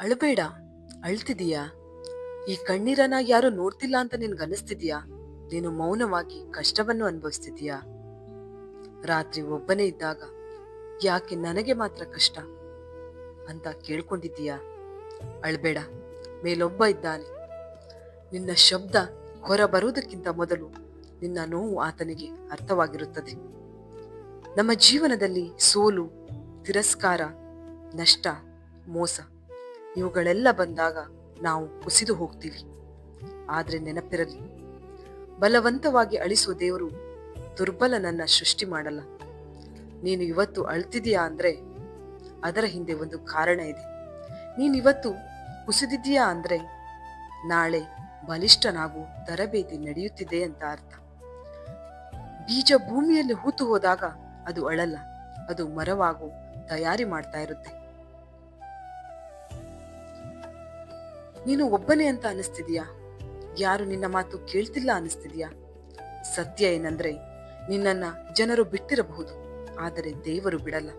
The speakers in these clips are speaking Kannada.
ಅಳಬೇಡ, ಅಳ್ತಿದೀಯಾ? ಈ ಕಣ್ಣೀರನ್ನ ಯಾರು ನೋಡ್ತಿಲ್ಲ ಅಂತ ನಿನ್ಗನ್ನಿಸ್ತಿದ್ಯಾ? ನೀನು ಮೌನವಾಗಿ ಕಷ್ಟವನ್ನು ಅನುಭವಿಸ್ತಿದ್ಯಾ? ರಾತ್ರಿ ಒಬ್ಬನೇ ಇದ್ದಾಗ ಯಾಕೆ ನನಗೆ ಮಾತ್ರ ಕಷ್ಟ ಅಂತ ಕೇಳ್ಕೊಂಡಿದ್ದೀಯಾ? ಅಳ್ಬೇಡ, ಮೇಲೊಬ್ಬ ಇದ್ದಾನೆ. ನಿನ್ನ ಶಬ್ದ ಹೊರ ಬರುವುದಕ್ಕಿಂತ ಮೊದಲು ನಿನ್ನ ನೋವು ಆತನಿಗೆ ಅರ್ಥವಾಗಿರುತ್ತದೆ. ನಮ್ಮ ಜೀವನದಲ್ಲಿ ಸೋಲು, ತಿರಸ್ಕಾರ, ನಷ್ಟ, ಮೋಸ ಇವುಗಳೆಲ್ಲ ಬಂದಾಗ ನಾವು ಕುಸಿದು ಹೋಗ್ತೀವಿ. ಆದರೆ ನೆನಪಿರಲಿ, ಬಲವಂತವಾಗಿ ಅಳಿಸುವ ದೇವರು ದುರ್ಬಲನನ್ನ ಸೃಷ್ಟಿ ಮಾಡಲ್ಲ. ನೀನು ಇವತ್ತು ಅಳ್ತಿದೀಯಾ ಅಂದ್ರೆ ಅದರ ಹಿಂದೆ ಒಂದು ಕಾರಣ ಇದೆ. ನೀನು ಇವತ್ತು ಕುಸಿದಿದ್ದೀಯಾ ಅಂದ್ರೆ ನಾಳೆ ಬಲಿಷ್ಠನಾಗೂ ತರಬೇತಿ ನಡೆಯುತ್ತಿದೆ ಅಂತ ಅರ್ಥ. ಬೀಜ ಭೂಮಿಯಲ್ಲಿ ಹೂತು ಹೋದಾಗ ಅದು ಅಳಲ್ಲ, ಅದು ಮರವಾಗು ತಯಾರಿ ಮಾಡ್ತಾ ಇರುತ್ತೆ. ನೀನು ಒಬ್ಬನೇ ಅಂತ ಅನಿಸ್ತಿದೀಯಾ? ಯಾರು ನಿನ್ನ ಮಾತು ಕೇಳ್ತಿಲ್ಲ ಅನಿಸ್ತಿದ್ಯಾ? ಸತ್ಯ ಏನಂದ್ರೆ, ನಿನ್ನನ್ನ ಜನರು ಬಿಟ್ಟಿರಬಹುದು, ಆದರೆ ದೇವರು ಬಿಡಲ್ಲ.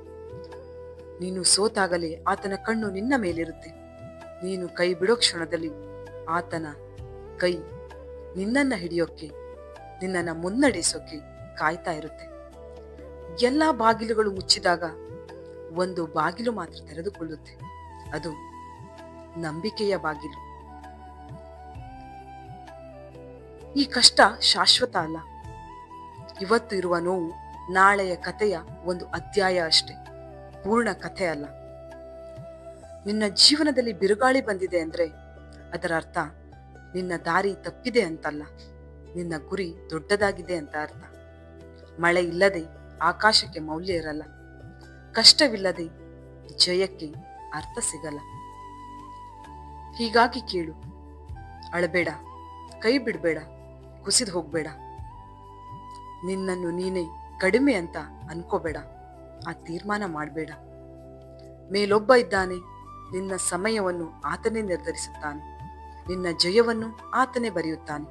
ನೀನು ಸೋತಾಗಲೇ ಆತನ ಕಣ್ಣು ನಿನ್ನ ಮೇಲಿರುತ್ತೆ. ನೀನು ಕೈ ಬಿಡೋ ಕ್ಷಣದಲ್ಲಿ ಆತನ ಕೈ ನಿನ್ನನ್ನ ಹಿಡಿಯೋಕೆ, ನಿನ್ನನ್ನ ಮುನ್ನಡೆಸೋಕೆ ಕಾಯ್ತಾ ಇರುತ್ತೆ. ಎಲ್ಲಾ ಬಾಗಿಲುಗಳು ಮುಚ್ಚಿದಾಗ ಒಂದು ಬಾಗಿಲು ಮಾತ್ರ ತೆರೆದುಕೊಳ್ಳುತ್ತೆ. ಅದು ನಂಬಿಕೆಯ ಬಾಗಿಲು ಈ ಕಷ್ಟ ಶಾಶ್ವತ ಅಲ್ಲ. ಇವತ್ತು ಇರುವ ನೋವು ನಾಳೆಯ ಕಥೆಯ ಒಂದು ಅಧ್ಯಾಯ ಅಷ್ಟೆ. ಪೂರ್ಣ ಕಥೆ ಅಲ್ಲ. ನಿನ್ನ ಜೀವನದಲ್ಲಿ ಬಿರುಗಾಳಿ ಬಂದಿದೆ ಅಂದ್ರೆ ಅದರ ಅರ್ಥ ನಿನ್ನ ದಾರಿ ತಪ್ಪಿದೆ ಅಂತಲ್ಲ. ನಿನ್ನ ಗುರಿ ದೊಡ್ಡದಾಗಿದೆ ಅಂತ ಅರ್ಥ. ಮಳೆ ಇಲ್ಲದೆ ಆಕಾಶಕ್ಕೆ ಮೌಲ್ಯ ಇರಲ್ಲ. ಕಷ್ಟವಿಲ್ಲದೆ ಜಯಕ್ಕೆ ಅರ್ಥ ಸಿಗಲ್ಲ. ಹೀಗಾಗಿ ಕೇಳು. ಅಳಬೇಡ, ಕೈ ಬಿಡಬೇಡ, ಕುಸಿದು ಹೋಗ್ಬೇಡ. ನಿನ್ನನ್ನು ನೀನೇ ಕಡಿಮೆ ಅಂತ ಅನ್ಕೋಬೇಡ, ಆ ತೀರ್ಮಾನ ಮಾಡಬೇಡ. ಮೇಲೊಬ್ಬ ಇದ್ದಾನೆ, ನಿನ್ನ ಸಮಯವನ್ನು ಆತನೇ ನಿರ್ಧರಿಸುತ್ತಾನೆ. ನಿನ್ನ ಜಯವನ್ನು ಆತನೇ ಬರೆಯುತ್ತಾನೆ.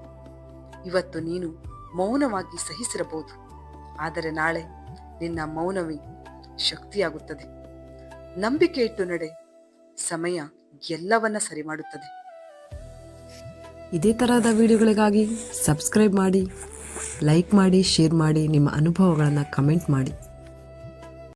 ಇವತ್ತು ನೀನು ಮೌನವಾಗಿ ಸಹಿಸಿರಬಹುದು. ಆದರೆ ನಾಳೆ ನಿನ್ನ ಮೌನವೇ ಶಕ್ತಿಯಾಗುತ್ತದೆ. ನಂಬಿಕೆ ಇಟ್ಟು ನಡೆ. ಸಮಯ ಎಲ್ಲವನ್ನ ಸರಿ ಮಾಡುತ್ತದೆ. ಇದೇ ತರಹದ ವಿಡಿಯೋಗಳಿಗಾಗಿ ಸಬ್ಸ್ಕ್ರೈಬ್ ಮಾಡಿ, ಲೈಕ್ ಮಾಡಿ, ಶೇರ್ ಮಾಡಿ, ನಿಮ್ಮ ಅನುಭವಗಳನ್ನು ಕಮೆಂಟ್ ಮಾಡಿ.